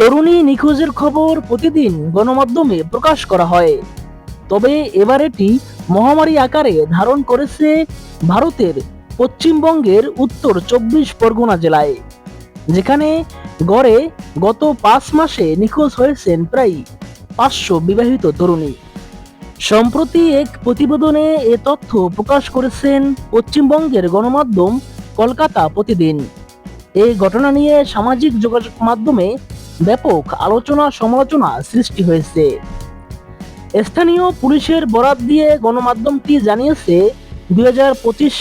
তরুণী নিখোঁজের খবর প্রতিদিন গণমাধ্যমে প্রকাশ করা হয়। তবে এবার এটি মহামারী আকারে ধারণ করেছে ভারতের পশ্চিমবঙ্গের উত্তর চব্বিশ পরগনা জেলায়, যেখানে গড়ে গত পাঁচ মাসে নিখোঁজ হয়েছেন প্রায় পাঁচশো বিবাহিত তরুণী। সম্প্রতি এক প্রতিবেদনে এ তথ্য প্রকাশ করেছেন পশ্চিমবঙ্গের গণমাধ্যম কলকাতা প্রতিদিন। এই ঘটনা নিয়ে সামাজিক যোগাযোগ মাধ্যমে ব্যাপক আলোচনা সমালোচনা সৃষ্টি হয়েছে। স্থানীয় পুলিশের বরাত দিয়ে গণমাধ্যমটি জানিয়েছে, দুই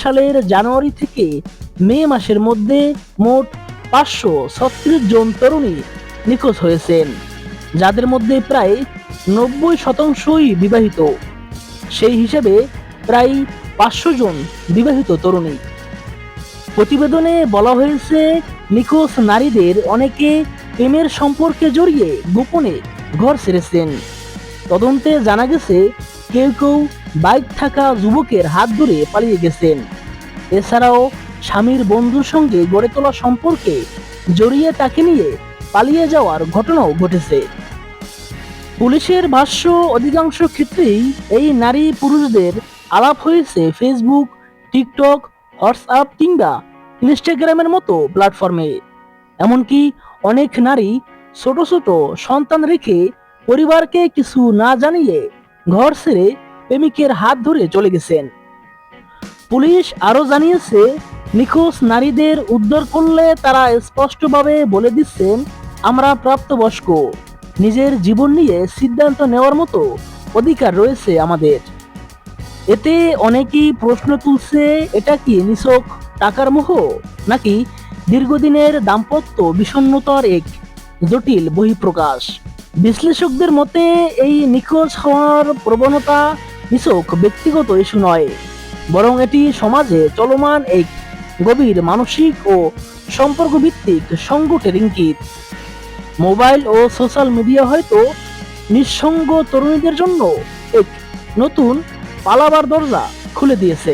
সালের জানুয়ারি থেকে মে মাসের মধ্যে মোট পাঁচশো ছত্রিশ জন তরুণী নিখোঁজ হয়েছেন, যাদের মধ্যে প্রায় নব্বই শতাংশই বিবাহিত। সেই হিসেবে প্রায় পাঁচশো জন বিবাহিত তরুণী। প্রতিবেদনে বলা হয়েছে, নিখোঁজ নারীদের অনেকে প্রেমের সম্পর্কে জড়িয়ে গোপনে ঘর ছেড়েছেন। তদন্তে জানা গেছে, কেউ কেউ বাইক থাকা যুবকের হাত ধরে পালিয়ে গেছেন। এছাড়াও স্বামীর বন্ধুর সঙ্গে গড়ে তোলা সম্পর্কে জড়িয়ে তাকে নিয়ে পালিয়ে যাওয়ার ঘটনাও ঘটেছে। পুলিশের ভাষ্য অধিকাংশ ক্ষেত্রেই এই নারী পুরুষদের আলাপ হয়েছে ফেসবুক টিকটক হোয়াটসঅ্যাপ কিংবা ইনস্টাগ্রামের মতো প্ল্যাটফর্মে এমনকি অনেক নারী ছোট ছোট সন্তান রেখে পরিবারকে কিছু না জানিয়ে ঘর ছেড়ে প্রেমিকের হাত ধরে চলে গেছেন। পুলিশ আরও জানিয়েছে, নিখোঁজ নারীদের উদ্ধার করলে তারা স্পষ্টভাবে বলে দিচ্ছেন, আমরা প্রাপ্তবয়স্ক। নিজের জীবন নিয়ে সিদ্ধান্ত নেওয়ার মতো অধিকার রয়েছে আমাদের। এতে অনেকেই প্রশ্ন তুলছে, এটা কি নিছক টাকার মোহ নাকি দীর্ঘদিনের দাম্পত্য বিষণ্ণতার এক জটিল বহিঃপ্রকাশ। বিশ্লেষকদের মতে, এই নিখোঁজ হওয়ার প্রবণতা নিছক ব্যক্তিগত ইস্যু নয়, বরং এটি সমাজে চলমান এক গভীর মানসিক ও সম্পর্কভিত্তিক সংকটের ইঙ্গিত। মোবাইল ও সোশ্যাল মিডিয়া হয়তো নিঃসঙ্গ তরুণীদের জন্য এক নতুন পালাবার দরজা খুলে দিয়েছে।